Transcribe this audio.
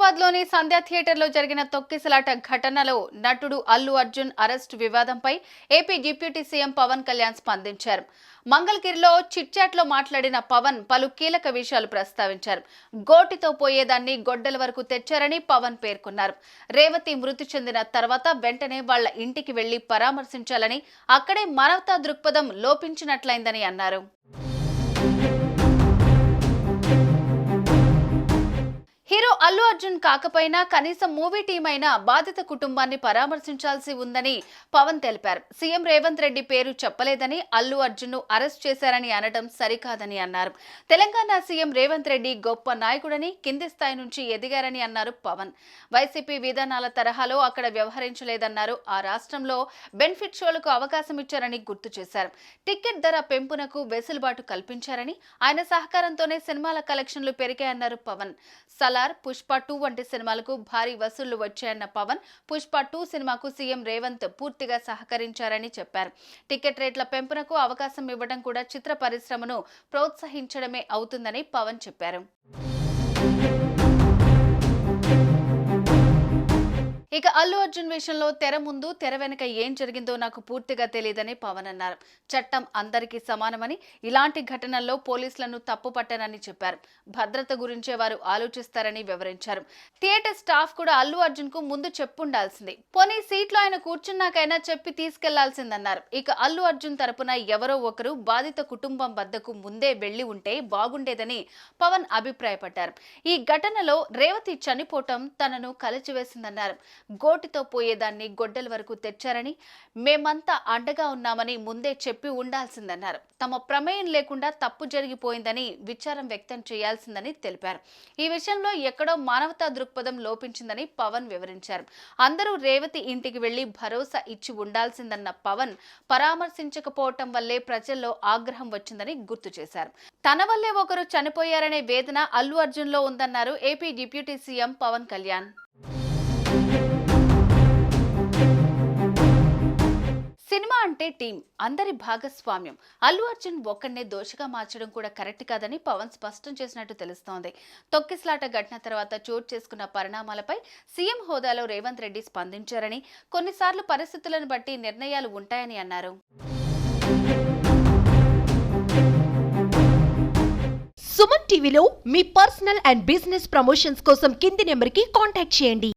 లోని సంధ్యా థియేటర్లో జరిగిన తొక్కిసలాట ఘటనలో నటుడు అల్లు అర్జున్ అరెస్ట్ వివాదంపై AP deputy CM Pawan Kalyan స్పందించారు. మంగళగిరిలో చిట్చాట్లో మాట్లాడిన పవన్ పలు కీలక విషయాలు ప్రస్తావించారు. గోటితో పోయేదాన్ని గొడ్డల వరకు తెచ్చారని పవన్ పేర్కొన్నారు. రేవతి మృతి చెందిన తర్వాత వెంటనే వాళ్ళ ఇంటికి వెళ్ళి పరామర్శించాలని అక్కడే మానవతా దృక్పథం లోపించినట్లయిందని అన్నారు. హీరో అల్లు అర్జున్ కాకపోయినా కనీసం మూవీ టీం అయినా బాధిత కుటుంబాన్ని పరామర్శించాల్సి ఉందని పవన్ తెలిపారు. సీఎం రేవంత్ రెడ్డి పేరు చెప్పలేదని అల్లు అర్జున్ను అరెస్ట్ చేశారని అనడం సరికాదని అన్నారు. తెలంగాణ సీఎం రేవంత్ రెడ్డి గొప్ప నాయకుడని కింది స్థాయి నుంచి ఎదిగారని అన్నారు పవన్. వైసీపీ విధానాల తరహాలో అక్కడ వ్యవహరించలేదన్నారు. ఆ రాష్ట్రంలో బెనిఫిట్ షోలకు అవకాశం ఇచ్చారని గుర్తు చేశారు. టికెట్ ధర పెంపునకు వెసులుబాటు కల్పించారని ఆయన సహకారంతోనే సినిమాల కలెక్షన్లు పెరిగాయన్నారు పవన్. సలార్ పుష్ప టూ వంటి సినిమాలకు భారీ వసూళ్ళు వచ్చాయన్న పవన్ పుష్ప టూ సినిమాకు సీఎం రేవంత్ పూర్తిగా సహకరించారని చెప్పారు. టికెట్ రేట్ల పెంపునకు అవకాశం ఇవ్వడం కూడా చిత్ర పరిశ్రమను ప్రోత్సహించడమే అవుతుందని పవన్ చెప్పారు. ఇక అల్లు అర్జున్ విషయంలో తెర ముందు తెర వెనుక ఏం జరిగిందో నాకు పూర్తిగా తెలియదని పవన్ అన్నారు. చట్టం అందరికీ సమానమని ఇలాంటి ఘటనల్లో పోలీసులను తప్పు పట్టనని చెప్పారు. భద్రత గురించే వారు ఆలోచిస్తారని వివరించారు. థియేటర్ స్టాఫ్ కూడా అల్లు అర్జున్కు ముందు చెప్పుండాల్సింది. పోనీ సీట్లో ఆయన కూర్చున్నాకైనా చెప్పి తీసుకెళ్ళాల్సిందన్నారు. ఇక అల్లు అర్జున్ తరపున ఎవరో ఒకరు బాధిత కుటుంబం వద్దకు ముందే వెళ్ళి ఉంటే బాగుండేదని పవన్ అభిప్రాయపడ్డారు. ఈ ఘటనలో రేవతి చనిపోవటం తనను కలచివేసిందన్నారు. గోటితో పోయేదాన్ని గొడ్డల వరకు తెచ్చారని మేమంతా అండగా ఉన్నామని ముందే చెప్పి ఉండాల్సిందన్నారు. తమ ప్రమేయం లేకుండా తప్పు జరిగిపోయిందని విచారం వ్యక్తం చేయాల్సిందని తెలిపారు. ఈ విషయంలో ఎక్కడో మానవతా దృక్పథం లోపించిందని పవన్ వివరించారు. అందరూ రేవతి ఇంటికి వెళ్ళి భరోసా ఇచ్చి ఉండాల్సిందన్న పవన్ పరామర్శించకపోవటం వల్లే ప్రజల్లో ఆగ్రహం వచ్చిందని గుర్తు చేశారు. తన వల్లే ఒకరు చనిపోయారనే వేదన అల్లు అర్జున్లో ఉందన్నారు AP deputy CM Pawan Kalyan. Cinema అంటే టీం అందరి భాగస్వామ్యం. అల్లు అర్జున్ ఒక్కడనే దోషగా మార్చడం కూడా కరెక్ట్ కాదని పవన్ స్పష్టం చేసినట్టు తెలుస్తోంది. తొక్కిస్లాట ఘటన తర్వాత చోటు చేసుకున్న పరిణామాలపై సీఎం హోదాలో రేవంత్ రెడ్డి స్పందించారని కొన్నిసార్లు పరిస్థితులను బట్టి నిర్ణయాలు ఉంటాయని అన్నారు. సుమన్ టీవీలో మీ పర్సనల్ అండ్ బిజినెస్ ప్రమోషన్స్ కోసం కింది నెంబర్కి కాంటాక్ట్ చేయండి.